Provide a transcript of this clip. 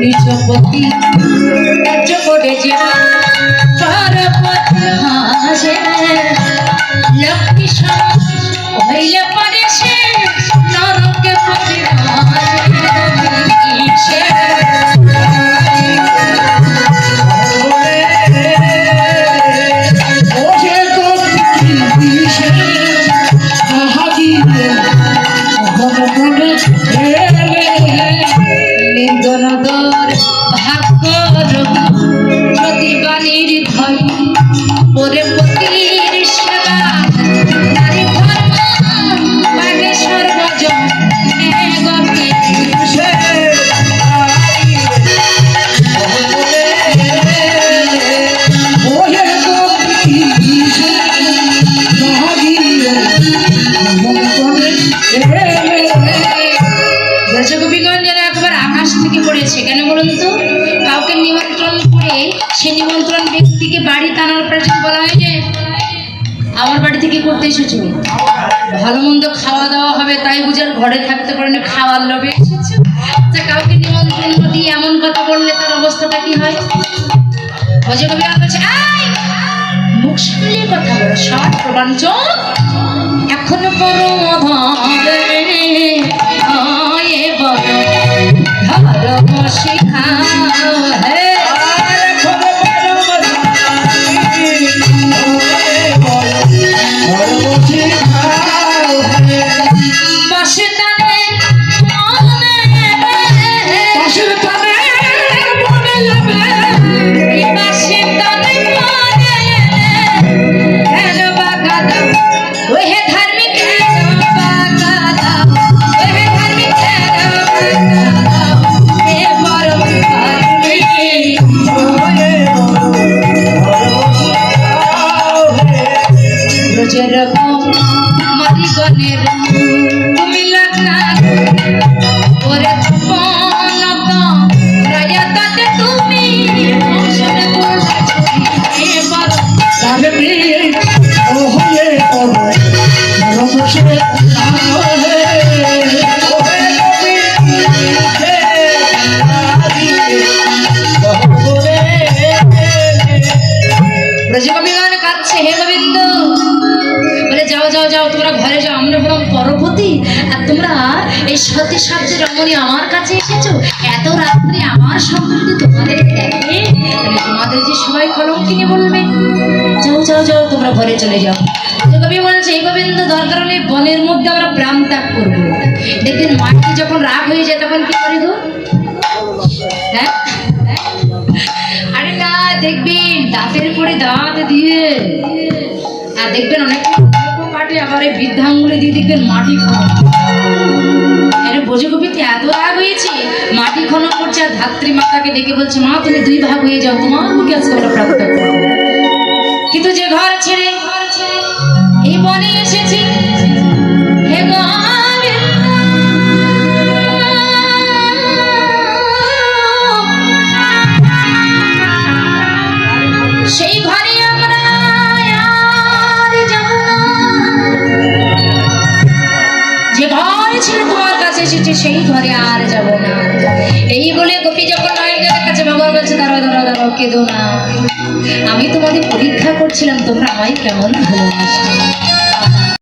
নিজ পতি কার্য যা গোপীগঞ্জ যেন একবার আকাশ থেকে পড়েছে কেন বলুন তো? কাউকে নিমন্ত্রণ করে সে নিমন্ত্রণ ব্যক্তিকে বাড়ি টানার প্রশ্ন বলা হয় যে আমার বাড়ি থেকে করতে এসেছ? ভালো মন্দ খাওয়া দাওয়া হবে তাই বুঝার ঘরে থাকতে পারে খাওয়ার লোভে এসেছ? তা কাউকে নিমন্ত্রণ দিয়ে এমন কথা বললে তার অবস্থাটা কি হয়? আর বলছে "আই, মুখ সামলিয়ে কথা বলো সব প্রবঞ্চ এখনও বড় ব্রজকবিগণ কাঁদছে, হে গোবিন্দ। বলে, যাও যাও যাও, তোমরা ঘরে যাও, আমরা বরং পরপতি আর তোমরা এই সতী সাধ্যে রমণী আমার কাছে এসেছ? এত রাত্রে আমার সম্বন্ধে তোমাদের যে সবাই কলঙ্কিনী বলবে। যাও যাও যাও, তোমরা ঘরে চলে যাও। কবি বলছে এই গোবিন্দ, দরকার হলে বনের মধ্যে আমরা প্রাণ ত্যাগ করব। দেখবেন মাটি যখন রাগ হয়ে যায়, তখন কি করে গো? হ্যাঁ? আরে না দেখবেন দাঁতের পরে দাঁত দিয়ে। আর দেখবেন অনেক কাটে আবার এই বৃদ্ধাঙ্গুলি দিয়ে দেখবেন মাটি বোঝে এত হয়েছে, মাটি করছে, আর ডেকে বলছে, মা দুই ভাগ হয়ে যাও, তোমার কিন্তু যে ঘর ছেড়ে এই এসেছে সেই ঘরে আর যাব না। এই বলে গোপী যখন নয়নের কাছে ভগবান বলছে দাঁড়াও দাঁড়াও দাঁড়াও কেঁদো না। আমি তোমাদের পরীক্ষা করছিলাম, তোমরা আমায় কেমন ভালোবাসো?